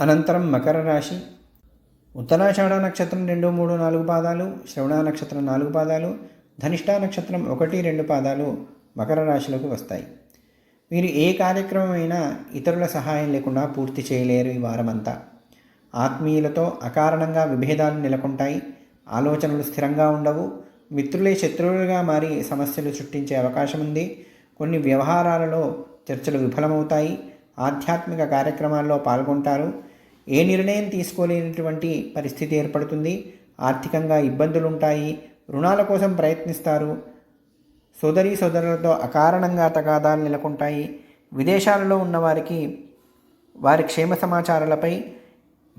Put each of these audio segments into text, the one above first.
అనంతరం మకర రాశి. ఉత్తరాషాఢ నక్షత్రం రెండు మూడు నాలుగు పాదాలు. శ్రవణ నక్షత్రం నాలుగు పాదాలు. ధనిష్టా నక్షత్రం ఒకటి రెండు పాదాలు మకర రాశిలోకి వస్తాయి. మీరు ఏ కార్యక్రమమైనా ఇతరుల సహాయం లేకుండా పూర్తి చేయలేరు ఈ వారమంతా. ఆత్మీయులతో అకారణంగా విభేదాలు నెలకొంటాయి. ఆలోచనలు స్థిరంగా ఉండవు. మిత్రులే శత్రువులుగా మారి సమస్యలు సృష్టించే అవకాశం ఉంది కొన్ని వ్యవహారాలలో చర్చలు విఫలమవుతాయి. ఆధ్యాత్మిక కార్యక్రమాల్లో పాల్గొంటారు. ఏ నిర్ణయం తీసుకోలేనటువంటి పరిస్థితి ఏర్పడుతుంది. ఆర్థికంగా ఇబ్బందులు ఉంటాయి రుణాల కోసం ప్రయత్నిస్తారు. సోదరీ సోదరులతో అకారణంగా తగాదాలు నెలకొంటాయి. విదేశాలలో ఉన్నవారికి వారి క్షేమ సమాచారాలపై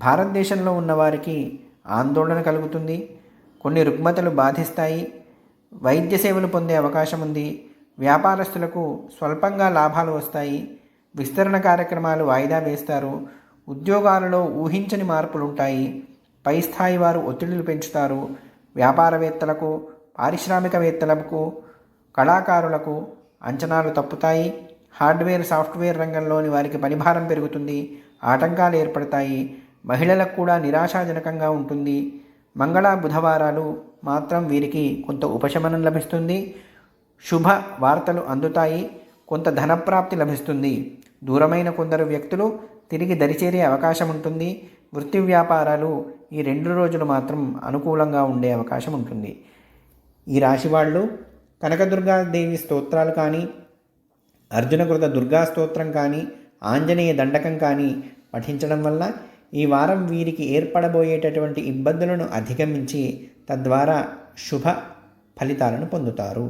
భారతదేశంలో ఉన్నవారికి ఆందోళన కలుగుతుంది. కొన్ని రుగ్మతలు బాధిస్తాయి. వైద్య సేవలు పొందే అవకాశం ఉంది వ్యాపారస్తులకు స్వల్పంగా లాభాలు వస్తాయి. విస్తరణ కార్యక్రమాలు వాయిదా వేస్తారు. ఉద్యోగాలలో ఊహించని మార్పులు ఉంటాయి పై స్థాయి వారు ఒత్తిడులు పెంచుతారు. వ్యాపారవేత్తలకు పారిశ్రామికవేత్తలకు కళాకారులకు అంచనాలు తప్పుతాయి. హార్డ్వేర్ సాఫ్ట్వేర్ రంగంలోని వారికి పనిభారం పెరుగుతుంది. ఆటంకాలు ఏర్పడతాయి. మహిళలకు కూడా నిరాశాజనకంగా ఉంటుంది. మంగళ బుధవారాలు మాత్రం వీరికి కొంత ఉపశమనం లభిస్తుంది. శుభ వార్తలు అందుతాయి. కొంత ధనప్రాప్తి లభిస్తుంది. దూరమైన కొందరు వ్యక్తులు తిరిగి దరిచేరే అవకాశం ఉంటుంది. వృత్తి వ్యాపారాలు ఈ రెండు రోజులు మాత్రం అనుకూలంగా ఉండే అవకాశం ఉంటుంది. ఈ రాశి వాళ్ళు కనకదుర్గాదేవి స్తోత్రాలు కానీ అర్జునకృత దుర్గా స్తోత్రం కానీ ఆంజనేయ దండకం కానీ పఠించడం వల్ల ఈ వారం వీరికి ఏర్పడబోయేటటువంటి ఇబ్బందులను అధిగమించి తద్వారా శుభ ఫలితాలను పొందుతారు.